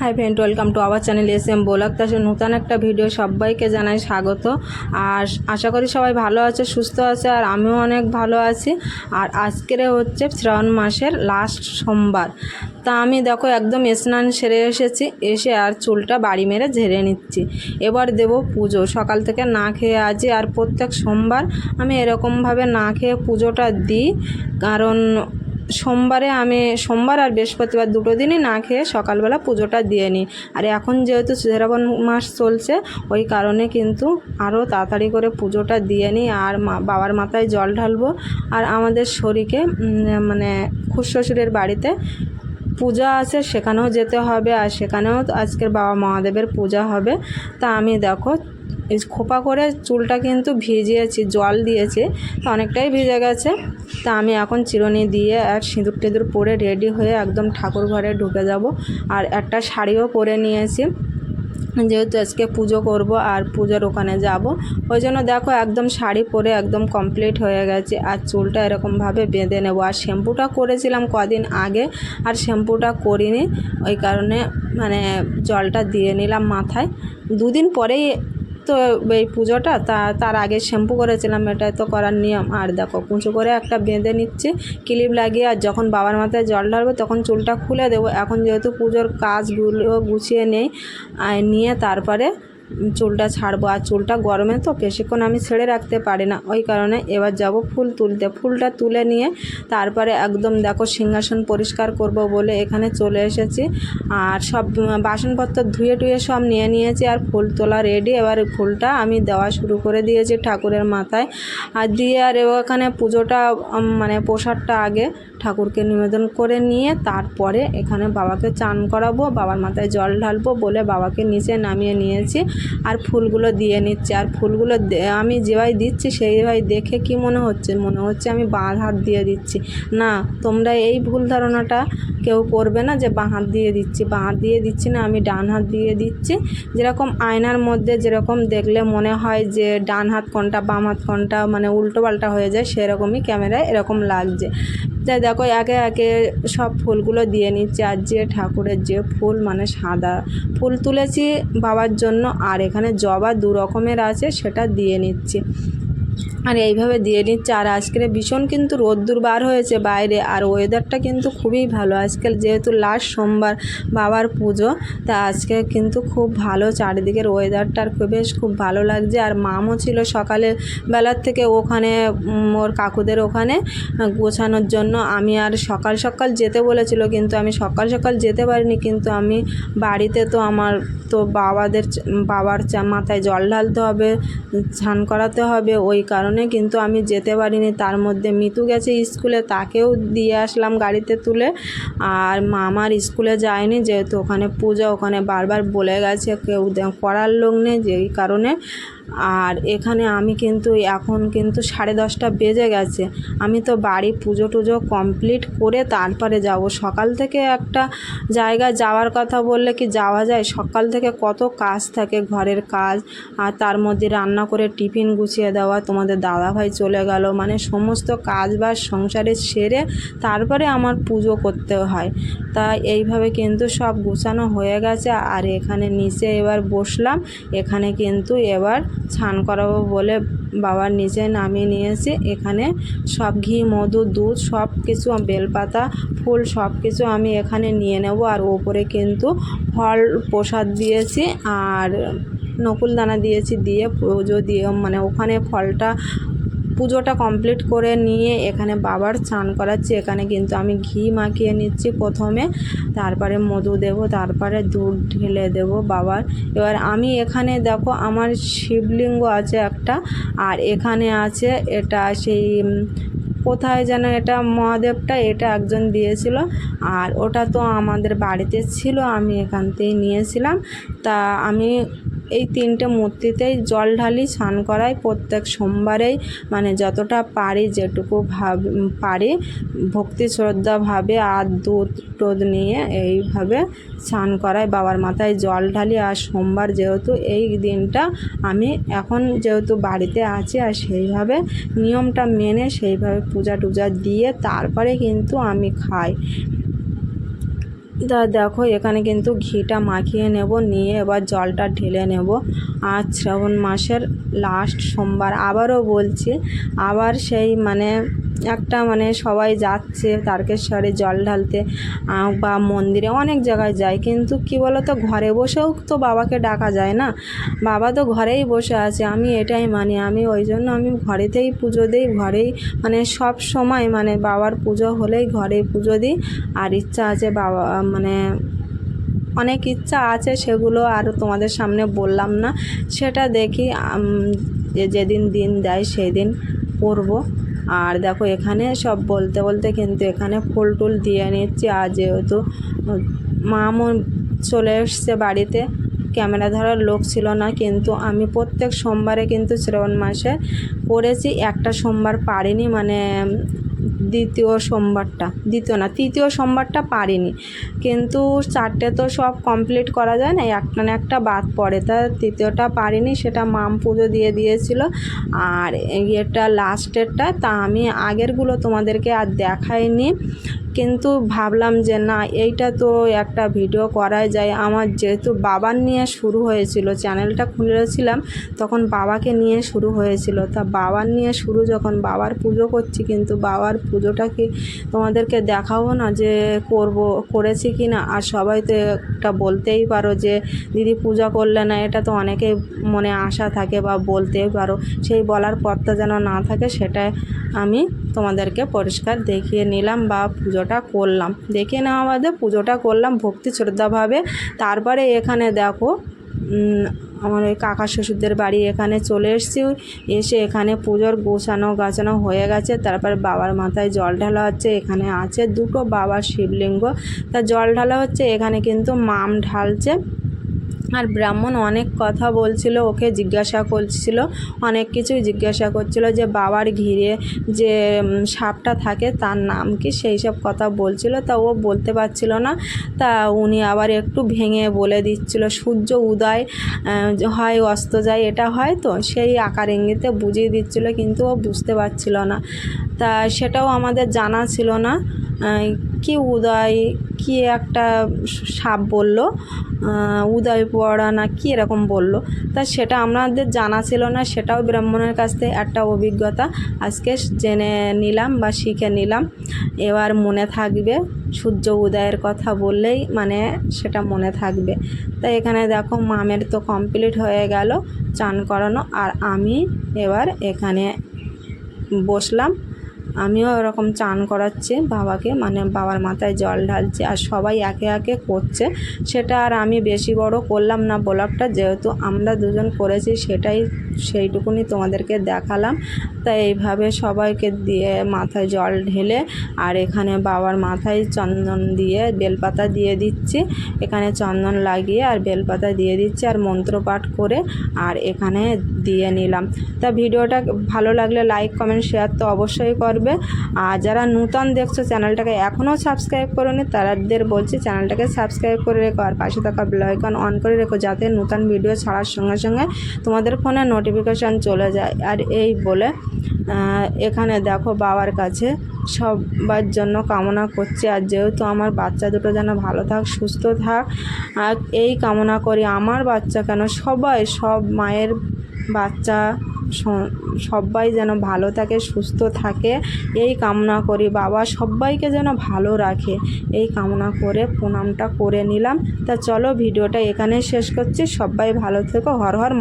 Hi friend welcome to our channel S M বোলাক তার নতুন একটা ভিডিও সবাইকে জানাই স্বাগত। আর আশা করি সবাই ভালো আছে, সুস্থ আছে, আর আমিও অনেক ভালো আছি। আর আজকের হচ্ছে শ্রাবণ মাসের লাস্ট সোমবার। তা আমি দেখো একদম স্নান সেরে এসেছি, এসে আর চুলটা বাড়ি মেরে ঝেড়ে নিচ্ছি। এবার দেব পুজো। সকাল থেকে না খেয়ে আছি আর প্রত্যেক সোমবার আমি এরকমভাবে না খেয়ে পুজোটা দিই। কারণ সোমবারে আমি, সোমবার আর বৃহস্পতিবার দুটো দিনই না খেয়ে সকালবেলা পুজোটা দিয়ে নিই। আর এখন যেহেতু শ্রাবণ মাস চলছে, ওই কারণে কিন্তু আরও তাড়াতাড়ি করে পুজোটা দিয়ে নিই আর বাবার মাথায় জল ঢালবো। আর আমাদের শরীরকে মানে খুশ্বশুরের বাড়িতে পূজা আছে, সেখানেও যেতে হবে আর সেখানেও আজকের বাবা মহাদেবের পূজা হবে। তা আমি দেখো এই খোপা করে চুলটা কিন্তু ভিজিয়েছি, জল দিয়েছি, তো অনেকটাই ভিজে গেছে। তা আমি এখন চিরুনি দিয়ে আর সিঁদুর টিঁদুর পরে রেডি হয়ে একদম ঠাকুর ঘরে ঢুকে যাব। আর একটা শাড়িও পরে নিয়েছি। যেহেতু আজকে পুজো করব আর পুজোর ওখানে যাব, ওই জন্য দেখো একদম শাড়ি পরে একদম কমপ্লিট হয়ে গেছে। আর চুলটা এরকমভাবে বেঁধে নেব। আর শ্যাম্পুটা করেছিলাম কদিন আগে, আর শ্যাম্পুটা করিনি। ওই কারণে মানে জলটা দিয়ে নিলাম মাথায়। দুদিন পরেই তো এই পুজোটা, তা তার আগে শ্যাম্পু করেছিলাম এটা তো করার নিয়ম। আর দেখো, কুঁচো করে একটা বেঁধে নিচ্ছে, ক্লিপ লাগিয়ে, আর যখন বাবার মাথায় জল ঢালবে, তখন চুলটা খুলে দেবো। এখন যেহেতু পুজোর কাজগুলো গুছিয়ে নেই নিয়ে তারপরে চুলটা ছাড়বো আর চুলটা গরমে তো বেশিক্ষণ আমি ছেড়ে রাখতে পারি না। ওই কারণে এবার যাব ফুল তুলতে। ফুলটা তুলে নিয়ে তারপরে একদম দেখো সিংহাসন পরিষ্কার করব বলে এখানে চলে এসেছি। আর সব বাসনপত্র ধুয়ে টুয়ে সব নিয়ে নিয়েছি আর ফুল তোলা রেডি এবার ফুলটা আমি দেওয়া শুরু করে দিয়েছি ঠাকুরের মাথায়। আর দিয়ে আর ওখানে পুজোটা মানে প্রসাদটা আগে ঠাকুরকে নিবেদন করে নিয়ে তারপরে এখানে বাবাকে চান করাবো। বাবার মাথায় জল ঢালবো বলে বাবাকে নিচে নামিয়ে নিয়েছি। আর ফুলগুলো দিয়ে নিচ্ছে। আর ফুলগুলো আমি যেভাবে দিচ্ছি সেইভাবে দেখে কি মনে হচ্ছে? মনে হচ্ছে আমি বাঁ হাত দিয়ে দিচ্ছি। না, তোমরা এই ভুল ধারণাটা কেউ করবে না যে বাঁ হাত দিয়ে দিচ্ছি। বাঁ হাত দিয়ে দিচ্ছি না, আমি ডান হাত দিয়ে দিচ্ছি। যেরকম আয়নার মধ্যে যেরকম দেখলে মনে হয় যে ডান হাত কোনটা, বাম হাত কোনটা মানে উল্টো পাল্টা হয়ে যায়, সেরকমই ক্যামেরায় এরকম লাগছে। তাই দেখো, একে একে সব ফুলগুলো দিয়ে নিচ্ছি। আর যে ঠাকুরের যে ফুল মানে সাদা ফুল তুলেছি বাবার জন্য, আর এখানে জবা দু রকমের আছে, সেটা দিয়ে নিচ্ছি। আর এইভাবে দিয়ে নিচ্ছে। আর আজকের ভীষণ কিন্তু রোদ্দুর বার হয়েছে বাইরে। আর ওয়েদারটা কিন্তু খুবই ভালো। আজকাল যেহেতু লাস্ট সোমবার বাবার পুজো, তা আজকে কিন্তু খুব ভালো। চারিদিকের ওয়েদারটা আর খুব বেশ খুব ভালো লাগছে। আর মামও ছিল সকালে বেলার থেকে ওখানে ওর কাকুদের ওখানে গোছানোর জন্য। আমি আর সকাল সকাল যেতে বলেছিল, কিন্তু আমি সকাল সকাল যেতে পারিনি। কিন্তু আমি বাড়িতে তো আমার তো বাবাদের, বাবার মাথায় জল ঢালতে হবে স্নান করাতে হবে। ওই কারণে কিন্তু আমি যেতে পারিনি। তার মধ্যে মিতু গেছে স্কুলে, তাকেও দিয়ে আসলাম গাড়িতে তুলে। আর মামার স্কুলে যায়নি, যেহেতু ওখানে পূজা, ওখানে বারবার বলে গেছে, কেউ করার লোক নেই, যেই কারণে আর এখানে আমি কিন্তু এখন কিন্তু সাড়ে দশটা বেজে গেছে। আমি তো বাড়ি পুজো টুজো কমপ্লিট করে তারপরে যাব। সকাল থেকে একটা জায়গায় যাওয়ার কথা বললে কি যাওয়া যায়? সকাল থেকে কত কাজ থাকে ঘরের কাজ, আর তার মধ্যে রান্না করে টিফিন গুছিয়ে দেওয়া, তোমাদের দাদাভাই চলে গেল। মানে সমস্ত কাজ বাজ সংসারে সেরে তারপরে আমার পুজো করতে হয়। তা এইভাবে কিন্তু সব গুছানো হয়ে গেছে। আর এখানে নিচে এবার বসলাম। এখানে কিন্তু এবার স্নান করাবো বলে বাবার নিচে নামিয়ে নিয়েছি। এখানে সব ঘি, মধু, দুধ সব কিছু, বেলপাতা, ফুল সব কিছু আমি এখানে নিয়ে নেব। আর ওপরে কিন্তু ফল প্রসাদ দিয়েছি আর নকুল দানা দিয়েছি দিয়ে পুজো দিয়ে মানে ওখানে ফলটা পুজোটা কমপ্লিট করে নিয়ে এখানে বাবার স্নান করাচ্ছি। এখানে কিন্তু আমি ঘি মাখিয়ে নিচ্ছি প্রথমে, তারপরে মধু দেব, তারপরে দুধ ঢেলে দেব বাবার। এবার আমি এখানে দেখো আমার শিবলিঙ্গ আছে একটা, আর এখানে আছে এটা সেই কোথায় যেন এটা মহাদেবটা, এটা একজন দিয়েছিল। আর ওটা তো আমাদের বাড়িতে ছিল, আমি এখান থেকেই নিয়েছিলাম। তা আমি এই তিনটে মূর্তিতেই জল ঢালি, স্নান করাই প্রত্যেক সোমবারেই মানে যতটা পারি যেটুকু ভাব, পারি, ভক্তি শ্রদ্ধাভাবে আর দুধ টুধ নিয়ে এইভাবে স্নান করাই। বাবার মাথায় জল ঢালি আর সোমবার যেহেতু এই দিনটা আমি এখন যেহেতু বাড়িতে আছি আর সেইভাবে নিয়মটা মেনে সেইভাবে পূজা টুজা দিয়ে তারপরে কিন্তু আমি খাই। তা দেখো, এখানে কিন্তু ঘিটা মাখিয়ে নেব, নিয়ে এবার জলটা ঢেলে নেব। আজ শ্রাবণ মাসের লাস্ট সোমবার। আবারও বলছি, আবার সেই মানে একটা মানে সবাই যাচ্ছে, তারকেশ্বরে জল ঢালতে বা মন্দিরে অনেক জায়গায় যায়। কিন্তু কি বলো তো ঘরে বসেও তো বাবাকে ডাকা যায় না। বাবা তো ঘরেই বসে আছে, আমি এটাই মানি। আমি ওই জন্য আমি ঘরেতেই পুজো দিই, ঘরেই মানে সব সময় মানে বাবার পুজো হলেই ঘরে পুজো দিই। আর ইচ্ছা আছে বাবা মানে অনেক ইচ্ছা আছে, সেগুলো আর তোমাদের সামনে বললাম না। সেটা দেখি যেদিন দিন দেয়, সেই দিন করব। আর দেখো এখানে সব বলতে বলতে কিন্তু এখানে ফুল টুল দিয়ে নিচ্ছি। আর যেহেতু মামও চলে এসছে বাড়িতে, ক্যামেরা ধরার লোক ছিল না, কিন্তু আমি প্রত্যেক সোমবারে কিন্তু শ্রাবণ মাসে করেছি একটা সোমবার পারিনি মানে দ্বিতীয় সোমবারটা, দ্বিতীয় না, তৃতীয় সোমবারটা পারিনি। কিন্তু চারটে তো সব কমপ্লিট করা যায় না, একটা না একটা বাদ পড়ে। তা তৃতীয়টা পারিনি, সেটা মাম পুজো দিয়ে দিয়েছিল। আর এটা লাস্টেরটা তা আমি আগেরগুলো তোমাদেরকে আর দেখাইনি। কিন্তু ভাবলাম যে না, এইটা তো একটা ভিডিও করাই যায়। আমার যেহেতু বাবার নিয়ে শুরু হয়েছিল চ্যানেলটা খুলেছিলাম, তখন বাবাকে নিয়ে শুরু হয়েছিল। তা বাবার নিয়ে শুরু যখন বাবার পুজো করছি, কিন্তু বাবার পুজোটা কি তোমাদেরকে দেখাবো না যে করব, করেছি কি না। আর সবাই তো একটা বলতেই পারো যে, দিদি পূজা করলে না? এটা তো অনেকেই মনে আশা থাকে বা বলতেই পারো। সেই বলার পথটা যেন না থাকে সেটাই আমি তোমাদেরকে পরিষ্কার দেখিয়ে নিলাম বা পুজোটা করলাম। দেখিয়ে নেওয়া বাদে পুজোটা করলাম ভক্তি শ্রদ্ধাভাবে। তারপরে এখানে দেখো আমার ওই কাকা শ্বশুরদের বাড়ি এখানে চলে এসেছি। এসে এখানে পুজোর গোছানো গাছানো হয়ে গেছে। তারপর বাবার মাথায় জল ঢালা হচ্ছে, এখানে আছে দুটো বাবার শিবলিঙ্গ। তা জল ঢালা হচ্ছে, এখানে কিন্তু মাম ঢালছে। আর ব্রাহ্মণ অনেক কথা বলছিল, ওকে জিজ্ঞাসা করছিল, অনেক কিছুই জিজ্ঞাসা করছিল যে বাবার ঘিরে যে সাপটা থাকে তার নাম কি সেই সব কথা বলছিল। তা ও বলতে পারছিল না। তা উনি আবার একটু ভেঙে বলে দিচ্ছিল, সূর্য উদয় হয় অস্ত যায়, এটা হয় তো? সেই আকার ইঙ্গিতে বুঝিয়ে দিচ্ছিল, কিন্তু ও বুঝতে পারছিল না। তা সেটাও আমাদের জানা ছিল না। কি উদয়, কি একটা সাপ বলল উদয় পড়া না কি এরকম বলল। তা সেটা আমাদের জানা ছিল না, সেটাও ব্রাহ্মণের কাছ থেকে একটা অভিজ্ঞতা আজকে জেনে নিলাম বা শিখে নিলাম। এবার মনে থাকবে, সূর্য উদয়ের কথা বললেই মানে সেটা মনে থাকবে। তাই এখানে দেখো, মামের তো কমপ্লিট হয়ে গেল, চান করানো, আর আমি এবার এখানে বসলাম। আমিও ওরকম চান করাচ্ছি বাবাকে মানে বাবার মাথায় জল ঢালছি আর সবাই একে একে করছে। সেটা আর আমি বেশি বড় করলাম না ব্লগটা, যেহেতু আমরা দুজন করেছি সেটাই সেইটুকুনি তোমাদেরকে দেখালাম। তাই এইভাবে সবাইকে দিয়ে মাথায় জল ঢেলে আর এখানে বাবার মাথায় চন্দন দিয়ে বেলপাতা দিয়ে দিচ্ছি। এখানে চন্দন লাগিয়ে আর বেলপাতা দিয়ে দিচ্ছি আর মন্ত্রপাঠ করে আর এখানে দিয়ে নিলাম। তা ভিডিওটা ভালো লাগলে লাইক কমেন্ট শেয়ার তো অবশ্যই করবে। আর যারা নূতন দেখছ চ্যানেলটাকে এখনও সাবস্ক্রাইব করোনি তাদের বলছি চ্যানেলটাকে সাবস্ক্রাইব করে রেখো। আর পাশে থাকা বেলাইকন অন করে রেখো যাতে নূতন ভিডিও ছাড়ার সঙ্গে সঙ্গে তোমাদের ফোনে নোটিফিকেশান চলে যায়। আর এই বলে এখানে দেখো বাবার কাছে সবার জন্য কামনা করছি। আর যেহেতু আমার বাচ্চা দুটো যেন ভালো থাক, সুস্থ থাক, আর এই কামনা করি। আমার বাচ্চা কেন? সবাই, সব মায়ের বাচ্চা সবাই যেন ভালো থাকে, সুস্থ থাকে, এই কামনা করি। বাবা সবাইকে যেন ভালো রাখে। এই কামনা করে প্রণামটা করে নিলাম। তা চলো ভিডিওটা এখানে শেষ করছি। সবাই ভালো থেকো। হর হর